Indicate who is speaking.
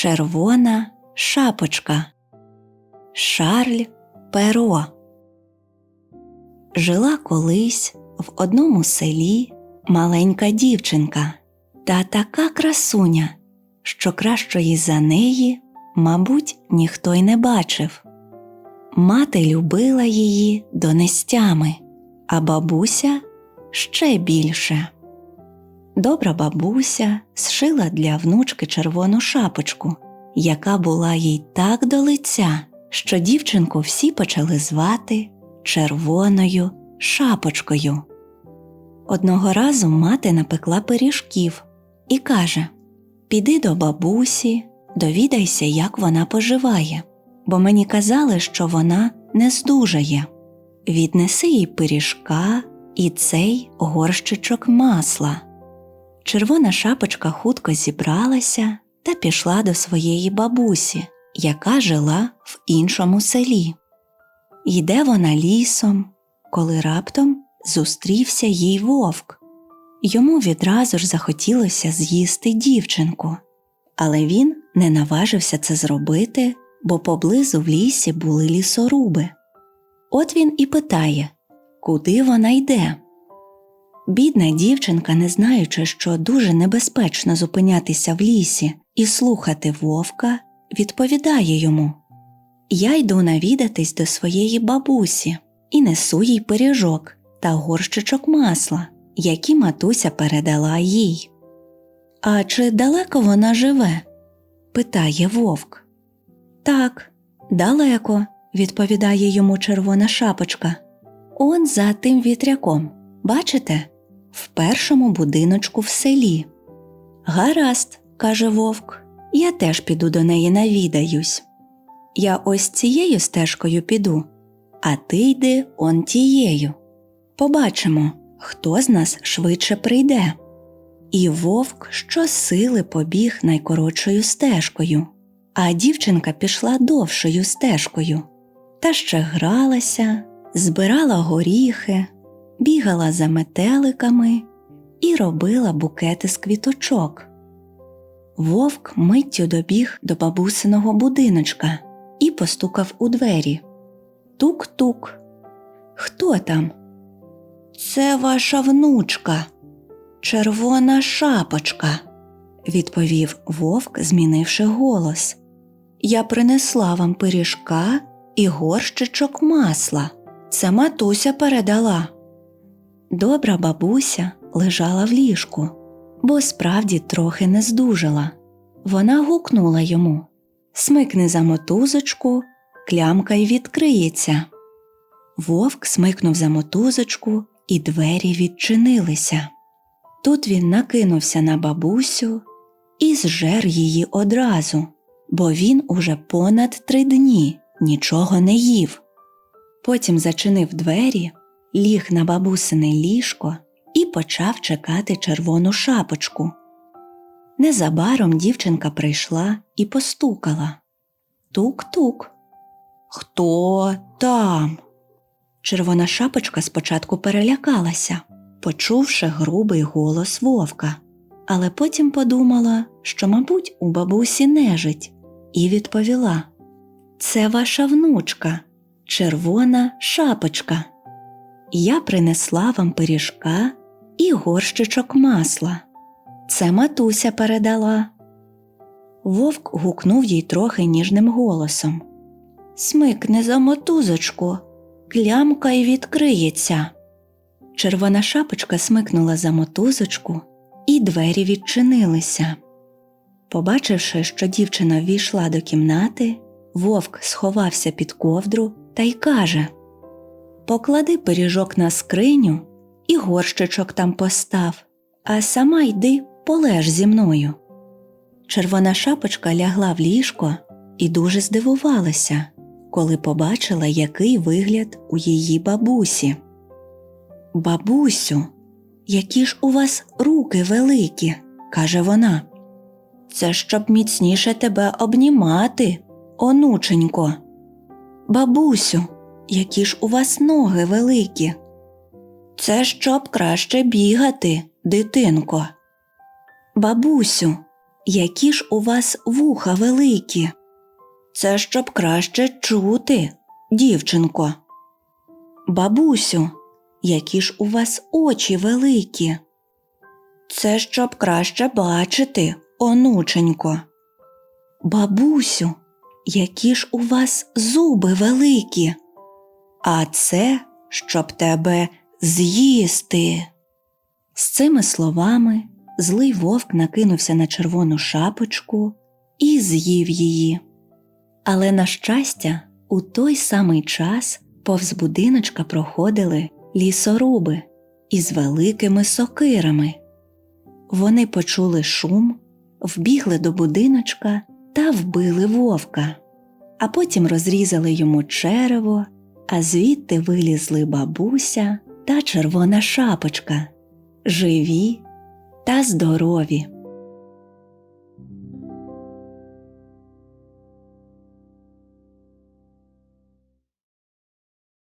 Speaker 1: Червона шапочка. Шарль Перо. Жила колись в одному селі маленька дівчинка та така красуня, що кращої за неї, мабуть, ніхто й не бачив. Мати любила її донестями, а бабуся ще більше. Добра бабуся зшила для внучки червону шапочку, яка була їй так до лиця, що дівчинку всі почали звати червоною шапочкою. Одного разу мати напекла пиріжків і каже Піди до бабусі, довідайся, як вона поживає, бо мені казали, що вона не здужає. Віднеси їй пиріжка і цей горщичок масла. Червона шапочка хутко зібралася та пішла до своєї бабусі, яка жила в іншому селі. Йде вона лісом, коли раптом зустрівся їй вовк. Йому відразу ж захотілося з'їсти дівчинку, але він не наважився це зробити, бо поблизу в лісі були лісоруби. От він і питає, куди вона йде. Бідна дівчинка, не знаючи, що дуже небезпечно зупинятися в лісі і слухати вовка, відповідає йому Я йду навідатись до своєї бабусі і несу їй пиріжок та горщичок масла, які матуся передала їй. А чи далеко вона живе? питає вовк. Так, далеко, відповідає йому червона шапочка. Он за тим вітряком. Бачите? В першому будиночку в селі. Гаразд, каже вовк, я теж піду до неї навідаюсь. Я ось цією стежкою піду, а ти йди он тією. Побачимо, хто з нас швидше прийде. І вовк щосили побіг найкоротшою стежкою, а дівчинка пішла довшою стежкою та ще гралася, збирала горіхи, бігала за метеликами і робила букети з квіточок. Вовк миттю добіг до бабусиного будиночка і постукав у двері. Тук-тук. Хто там? Це ваша внучка, червона шапочка, відповів вовк, змінивши голос. Я принесла вам пиріжка і горщичок масла. Це матуся передала. Добра бабуся лежала в ліжку, бо справді трохи не здужала. Вона гукнула йому Смикни за мотузочку, клямка й відкриється. Вовк смикнув за мотузочку, і двері відчинилися. Тут він накинувся на бабусю і зжер її одразу, бо він уже понад три дні нічого не їв. Потім зачинив двері, ліг на бабусине ліжко і почав чекати червону шапочку. Незабаром дівчинка прийшла і постукала. Тук-тук. Хто там? Червона шапочка спочатку перелякалася, почувши грубий голос вовка, але потім подумала, що, мабуть, у бабусі нежить, і відповіла Це ваша внучка, червона шапочка. Я принесла вам пиріжка і горщичок масла. Це матуся передала. Вовк гукнув їй трохи ніжним голосом Смикни за мотузочку, клямка й відкриється. Червона шапочка смикнула за мотузочку, і двері відчинилися. Побачивши, що дівчина ввійшла до кімнати, вовк сховався під ковдру та й каже Поклади пиріжок на скриню і горщичок там постав, а сама йди полеж зі мною. Червона шапочка лягла в ліжко і дуже здивувалася, коли побачила, який вигляд у її бабусі. Бабусю, які ж у вас руки великі, каже вона. Це щоб міцніше тебе обнімати, онученько. Бабусю, які ж у вас ноги великі. Це щоб краще бігати, дитинко. Бабусю, які ж у вас вуха великі? Це щоб краще чути, дівчинко. Бабусю, які ж у вас очі великі? Це щоб краще бачити, онученько. Бабусю, які ж у вас зуби великі? А це щоб тебе з'їсти. З цими словами злий вовк накинувся на червону шапочку і з'їв її. Але, на щастя, у той самий час повз будиночка проходили лісоруби із великими сокирами. Вони почули шум, вбігли до будиночка та вбили вовка, а потім розрізали йому черево, а звідти вилізли бабуся та червона шапочка, живі та здорові.